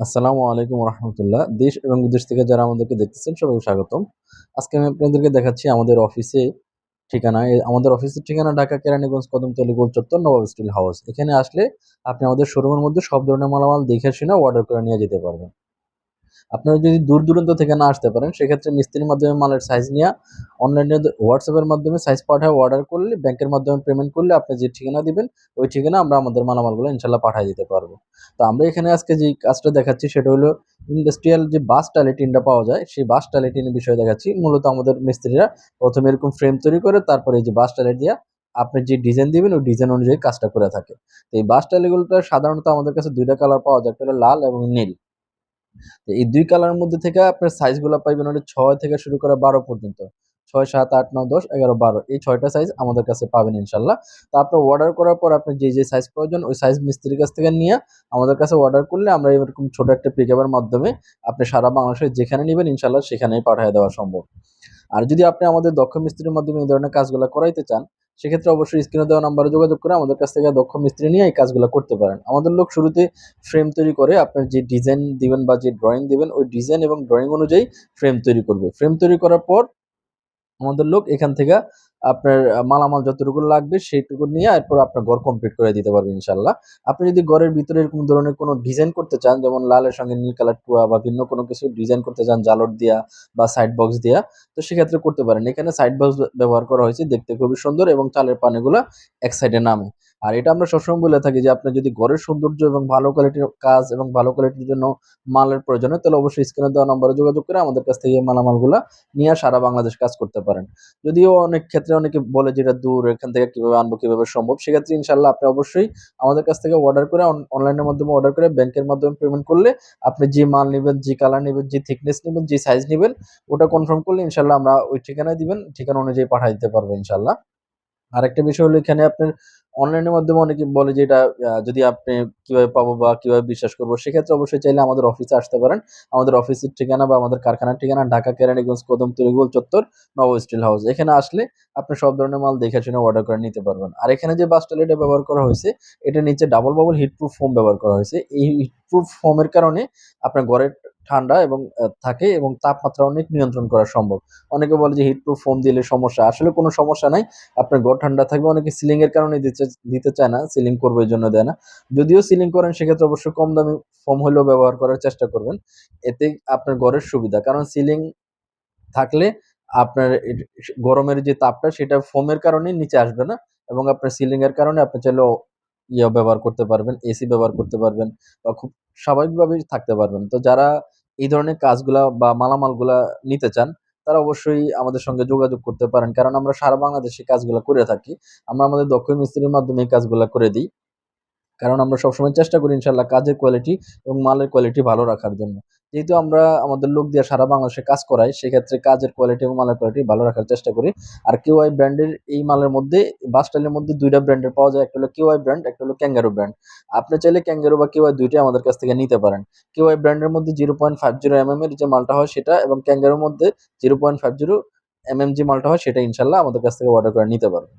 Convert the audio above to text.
আসসালামু আলাইকুম রহমতুল্লাহ। দেশ এবং বিদেশ থেকে যারা আমাদেরকে দেখতেছেন, সবাইকে স্বাগতম। আজকে আমি আপনাদেরকে দেখাচ্ছি আমাদের অফিসে ঠিকানা। আমাদের অফিসের ঠিকানা ঢাকা কেরানীগঞ্জ কদমতলী গোল চত্বর, নবাব স্টিল হাউস। এখানে আসলে আপনি আমাদের শোরুমের মধ্যে সব ধরনের মালামাল দেখে শুনে অর্ডার করে নিয়ে যেতে পারবেন। আপনারা যদি দূর দূরান্ত থেকে না আসতে পারেন, সেক্ষেত্রে মিস্ত্রির মাধ্যমে মালের সাইজ নিয়ে অনলাইনে হোয়াটসঅ্যাপের মাধ্যমে সাইজ পাঠায় অর্ডার করলে ব্যাংকের মাধ্যমে পেমেন্ট করলে আপনি যে ঠিকানা দিবেন, ওই ঠিকানা আমরা আমাদের মালামালগুলো ইনশাল্লাহ পাঠিয়ে দিতে পারব। তো আমরা এখানে আজকে যে কাজটা দেখাচ্ছি, সেটা হলো ইন্ডাস্ট্রিয়াল যে বাস টালিটিনটা পাওয়া যায়, সেই বাস টালিটিনের বিষয়ে দেখাচ্ছি। মূলত আমাদের মিস্ত্রিরা প্রথমে এরকম ফ্রেম তৈরি করে, তারপরে এই যে বাস টালি দিয়ে আপনি যে ডিজাইন দিবেন, ওই ডিজাইন অনুযায়ী কাজটা করে থাকে। তো এই বাস টালিগুলোটা সাধারণত আমাদের কাছে দুইটা কালার পাওয়া যায়, একটা লাল এবং নীল। তো এই দুই কালারের মধ্যে থেকে আপনার সাইজগুলো পাইবেন হলো ছয় থেকে শুরু করে বারো পর্যন্ত। ছয়, সাত, আট, নয়, দশ, এগারো, বারো, এই ছয়টা সাইজ আমাদের কাছে পাবেন ইনশাল্লাহ। তো আপনি অর্ডার করার পর আপনি যে যে সাইজ প্রয়োজন, ওই সাইজ মিস্ত্রির কাছ থেকে নিয়ে আমাদের কাছে অর্ডার করলে আমরা এরকম ছোট একটা পিকআপের মাধ্যমে আপনি সারা বাংলাদেশে যেখানে নেবেন ইনশাল্লাহ সেখানেই পাঠিয়ে দেওয়া সম্ভব। আর যদি আপনি আমাদের দক্ষ মিস্ত্রির মাধ্যমে এই ধরনের কাজগুলো করাইতে চান সেক্ষেত্রে অবশ্যই স্ক্রিনে দেওয়া নাম্বারে যোগাযোগ করে আমাদের কাছ থেকে দক্ষ মিস্ত্রি নিয়ে এই কাজগুলো করতে পারেন। আমাদের লোক শুরুতে ফ্রেম তৈরি করে আপনার যে ডিজাইন দিবেন বা যে ড্রয়িং দিবেন, ওই ডিজাইন এবং ড্রয়িং অনুযায়ী ফ্রেম তৈরি করবে। ফ্রেম তৈরি করার পর আমাদের লোক এখান থেকে আপনার মালামাল যতটুকু লাগবে সেইটুকু নিয়ে এরপর আপনার ঘর কমপ্লিট করে দিতে পারবেন ইনশাল্লাহ আপনি যদি ঘরের ভিতরে এরকম ধরনের কোনো ডিজাইন করতে চান, যেমন লালের সঙ্গে নীল কালার টুয়া বা ভিন্ন কোনো কিছু ডিজাইন করতে চান, জালর দিয়া বা সাইড বক্স দিয়া, তো সেক্ষেত্রে করতে পারেন। এখানে সাইড বক্স ব্যবহার করা হয়েছে দেখতে খুবই সুন্দর এবং চালের পানিগুলো এক সাইডে নামে। আর এটা আমরা সবসময় বলে থাকি যে আপনি যদি ঘরের সৌন্দর্য এবং ভালো কোয়ালিটির কাজ এবং ভালো কোয়ালিটির জন্য মালের প্রয়োজন হয়, তাহলে অবশ্যই স্ক্রিনে দেওয়া নম্বরে যোগাযোগ করে আমাদের কাছ থেকে মালামালগুলো নিয়ে সারা বাংলাদেশ কাজ করতে পারেন। যদিও অনেক ক্ষেত্রে অনেকে বলে যেটা দূর, এখান থেকে কীভাবে আনব, কীভাবে সম্ভব, সেক্ষেত্রে ইনশাল্লাহ আপনি অবশ্যই আমাদের কাছ থেকে অর্ডার করে অনলাইনের মাধ্যমে অর্ডার করে ব্যাংকের মাধ্যমে পেমেন্ট করলে আপনি যে মাল নেবেন, যে কালার নেবেন, যে থিকনেস নেবেন, যে সাইজ নেবেন, ওটা কনফার্ম করলে ইনশাল্লাহ আমরা ওই ঠিকানায় দিবেন, ঠিকানা অনুযায়ী পাঠিয়ে দিতে পারব ইনশাল্লাহ আরেকটা বিষয় হলো এখানে আপনার অনলাইনের মাধ্যমে অনেকে বলে যে এটা যদি আপনি কীভাবে পাবো বা কীভাবে বিশ্বাস করব, সেক্ষেত্রে অবশ্যই চাইলে আমাদের অফিসে আসতে পারেন। আমাদের অফিসের ঠিকানা বা আমাদের কারখানার ঠিকানা ঢাকা কেরানীগঞ্জ কদম, তরিগুল, চত্বর, নব স্টিল হাউস এখানে আসলে আপনি সব ধরনের মাল দেখে শুনে অর্ডার করে নিতে পারবেন। আর এখানে যে বাস টয়লেটটা ব্যবহার করা হয়েছে, এটা নিচে ডাবল বাবল হিটপ্রুফ ফোম ব্যবহার করা হয়েছে। এই হিটপ্রুফ ফোমের কারণে আপনার ঘরের ঠান্ডা এবং থাকে এবং তাপমাত্রা অনেক নিয়ন্ত্রণ করা সম্ভব। অনেকে বলে যে হিটপ্রুফ ফোম দিলে সমস্যা। আসলে কোনো সমস্যা নাই। আপনার ঘর ঠান্ডা থাকবে। অনেকে সিলিং এর কারণে দিতে দিতে চায় না। সিলিং করবে এই জন্য দেয় না। যদিও সিলিং করেন, সেক্ষেত্রে অবশ্যই কম দামি ফোম হলেও ব্যবহার করার চেষ্টা করবেন। এতে আপনার ঘরের সুবিধা। কারণ সিলিং থাকলে আপনার গরমের যে তাপটা, সেটা ফোমের কারণে নিচে আসবে না এবং আপনার সিলিং এর কারণে আপনি চাইলে ইয়ে ব্যবহার করতে পারবেন এসি ব্যবহার করতে পারবেন বা খুব স্বাভাবিকভাবেই থাকতে পারবেন। তো যারা এই ধরনের কাজগুলা বা মালামালগুলা নিতে চান, তারা অবশ্যই আমাদের সঙ্গে যোগাযোগ করতে পারেন। কারণ আমরা সারা বাংলাদেশে কাজগুলো করে থাকি। আমরা আমাদের দক্ষ মিস্ত্রির মাধ্যমে এই কাজগুলো করে দিই। কারণ আমরা সবসময় চেষ্টা করি ইনশাল্লাহ কাজের কোয়ালিটি এবং মালের কোয়ালিটি ভালো রাখার জন্য। যেহেতু আমরা আমাদের লোক দিয়ে সারা বাংলাদেশে কাজ করাই, সেক্ষেত্রে কাজের কোয়ালিটি এবং মালের কোয়ালিটি ভালো রাখার চেষ্টা করি। আর কেউ কেওয়াই ব্র্যান্ডের এই মালের মধ্যে বাসটাইলের মধ্যে দুইটা ব্র্যান্ডের পাওয়া যায়। একটা হলো কেওয়াই ব্র্যান্ড একটা হলো ক্যাঙ্গারো ব্র্যান্ড আপনি চাইলে ক্যাঙ্গারো বা কেওয়াই দুইটাই আমাদের কাছ থেকে নিতে পারেন। কেউ কেওয়াই ব্র্যান্ডের মধ্যে zero point five zero M এর যে মালটা হয় সেটা এবং ক্যাঙ্গারোর মধ্যে zero point five zero M M যে মালটা হয় সেটা ইনশাল্লাহ আমাদের কাছ থেকে অর্ডার করে নিতে পারবেন।